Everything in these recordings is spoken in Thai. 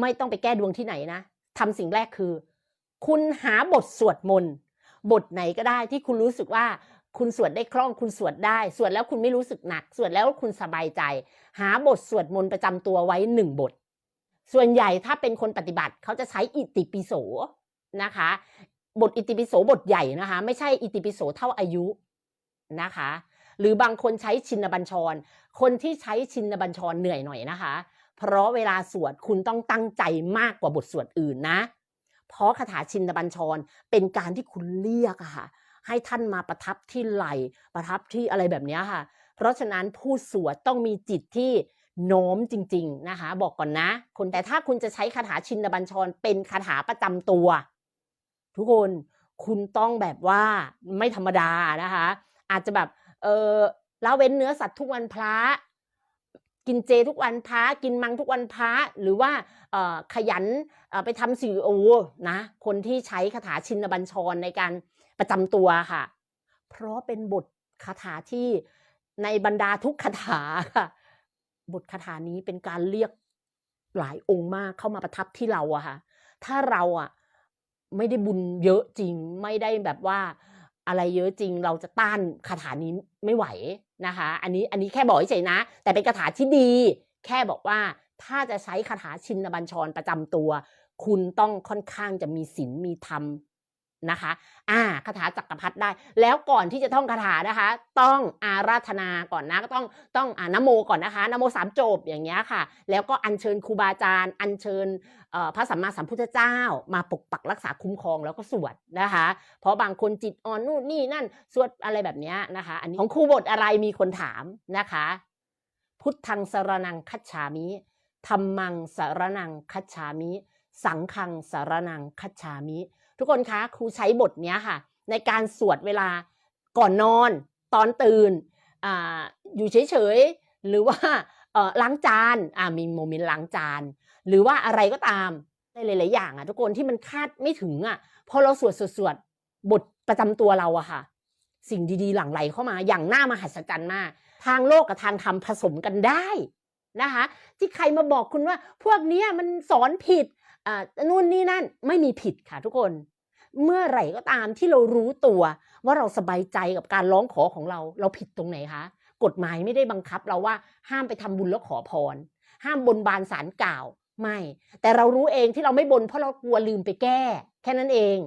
ไม่ต้องไปแก้ดวงที่ไหนนะทำสิ่งแรกคือ คุณหาบทสวดมนต์บทไหนก็ได้ที่คุณรู้สึกว่าคุณสวดได้คล่องคุณสวดได้สวดแล้วคุณไม่รู้สึกหนักสวดแล้วคุณสบายใจ หาบทสวดมนต์ประจำตัวไว้หนึ่งบท ส่วนใหญ่ถ้าเป็นคนปฏิบัติเขาจะใช้อิติปิโสนะคะ บทอิติปิโสบทใหญ่นะคะ ไม่ใช่อิติปิโสเท่าอายุนะคะ หรือบางคนใช้ชินบัญชร คนที่ใช้ชินบัญชรเหนื่อยหน่อยนะคะ เพราะเวลาสวดคุณต้องตั้งใจมากกว่าบทสวดอื่นนะ เพราะคาถาชินบัญชรเป็นการที่คุณเรียกค่ะ ให้ท่านมาประทับที่ไหลประทับที่อะไรแบบนี้ค่ะ เพราะฉะนั้นผู้สวดต้องมีจิตที่โน้มจริง ๆนะคะ บอกก่อนนะคุณแต่ถ้าคุณจะใช้คาถาชินบัญชร เป็นคาถาประจำตัว ทุกคนคุณต้องแบบว่าไม่ธรรมดานะคะ อาจจะแบบเออละเว้นเนื้อสัตว์ทุกวันพระ กินเจทุกวันพระกินมังทุกวันพระหรือว่าขยันไปทำสื่อโอ้นะคนที่ใช้คาถาชินบัญชรในการประจำตัวค่ะ เพราะเป็นบทคาถาที่ในบรรดาทุกคาถาค่ะ บทคาถานี้เป็นการเรียกหลายองค์มากเข้ามาประทับที่เราอะค่ะ ถ้าเราอะไม่ได้บุญเยอะจริงไม่ได้แบบว่า อะไรเยอะจริงเราจะต้านคาถานี้ไม่ไหวนะคะ อันนี้อันนี้แค่บอกเฉยนะ แต่เป็นคาถาที่ดี แค่บอกว่าถ้าจะใช้คาถาชินบัญชรประจำตัว คุณต้องค่อนข้างจะมีศีลมีธรรม นะคะ อ่าคาถาจักรพรรดิได้ แล้วก่อนที่จะท่องคาถานะคะ ต้องอาราธนาก่อนนะก็ต้องต้องอ่านโมก่อนนะคะนโมสามจบอย่างเงี้ยค่ะ แล้วก็อัญเชิญครูบาอาจารย์ อัญเชิญพระสัมมาสัมพุทธเจ้า มาปกปักรักษาคุ้มครองแล้วก็สวดนะคะ เพราะบางคนจิตอ่อนนู่นนี่นั่นสวดอะไรแบบเนี้ยนะคะ อันนี้ของครูบทอะไรมีคนถามนะคะ พุทธังสรนังคัจฉามิธรรมังสรนังคัจฉามิ สังฆังสรนังคัจฉามิ ทุกคนคะครูใช้บทเนี้ยค่ะ ในการสวดเวลาก่อนนอนตอนตื่นออยู่เฉยๆ หรือว่าล้างจานมีโมเมนต์ล้างจาน หรือว่าอะไรก็ตามในหลายๆอย่างอะทุกคนที่มันคาดไม่ถึงอะพอเราสวดสวดบทประจำตัวเราอะค่ะ สิ่งดีๆ หลั่งไหลเข้ามาอย่างน่ามหัศจรรย์มาก ทางโลกกับทางธรรมผสมกันได้นะคะ ที่ใครมาบอกคุณว่าพวกนี้มันสอนผิด นู่นนี่นั่นไม่มีผิดค่ะทุกคน เมื่อไหร่ก็ตามที่เรารู้ตัวว่าเราสบายใจกับการร้องขอของเรา เราผิดตรงไหนคะกฎหมายไม่ได้บังคับเราว่าห้ามไปทำบุญแล้วขอพร ห้ามบนบานสารกล่าวไม่ แต่เรารู้เองที่เราไม่บนเพราะเรากลัวลืมไปแก้ แค่นั้นเอง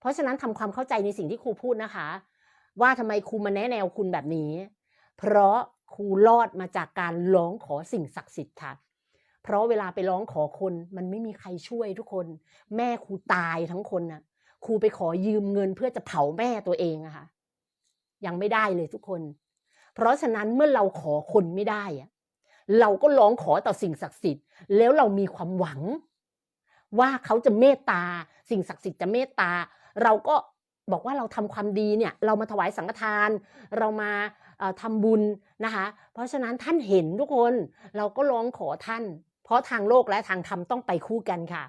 เพราะฉะนั้นทำความเข้าใจในสิ่งที่ครูพูดนะคะ ว่าทำไมครูมาแนะแนวคุณแบบนี้ เพราะครูรอดมาจากการร้องขอสิ่งศักดิ์สิทธิ์ค่ะ เพราะเวลาไปร้องขอคนมันไม่มีใครช่วยทุกคน แม่ครูตายทั้งคนน่ะครูไปขอยืมเงินเพื่อจะเผาแม่ตัวเองอะค่ะ ยังไม่ได้เลยทุกคน เพราะฉะนั้นเมื่อเราขอคนไม่ได้อะเราก็ร้องขอต่อสิ่งศักดิ์สิทธิ์ แล้วเรามีความหวัง ว่าเขาจะเมตตา สิ่งศักดิ์สิทธิ์จะเมตตา เราก็บอกว่าเราทำความดีเนี่ย เรามาถวายสังฆทาน เรามาเอ่อทำบุญนะคะ เพราะฉะนั้นท่านเห็นทุกคน เราก็ร้องขอท่าน ราะทางโลกและทางธรรมต้องไปคู่กันค่ะ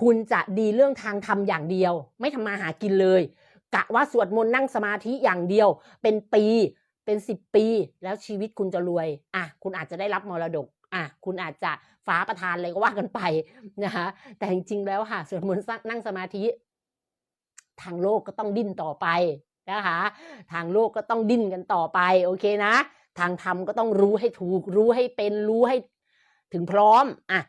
คุณจะดีเรื่องทางธรรมอย่างเดียว ไม่ทำมาหากินเลย กะว่าสวดมนต์นั่งสมาธิอย่างเดียว เป็นปีเป็นสิบปีแล้วชีวิตคุณจะรวยอะคุณอาจจะได้รับมรดกอะคุณอาจจะฟ้าประทานอะไรก็ว่ากันไปนะคะแต่จริงๆแล้วค่ะสวดมนต์นั่งสมาธิ ทางโลกก็ต้องดิ้นต่อไปนะคะทางโลกก็ต้องดิ้นกันต่อไป โอเคนะ ทางธรรมก็ต้องรู้ให้ถูก รู้ให้เป็นรู้ให้ ถึงพร้อมอะ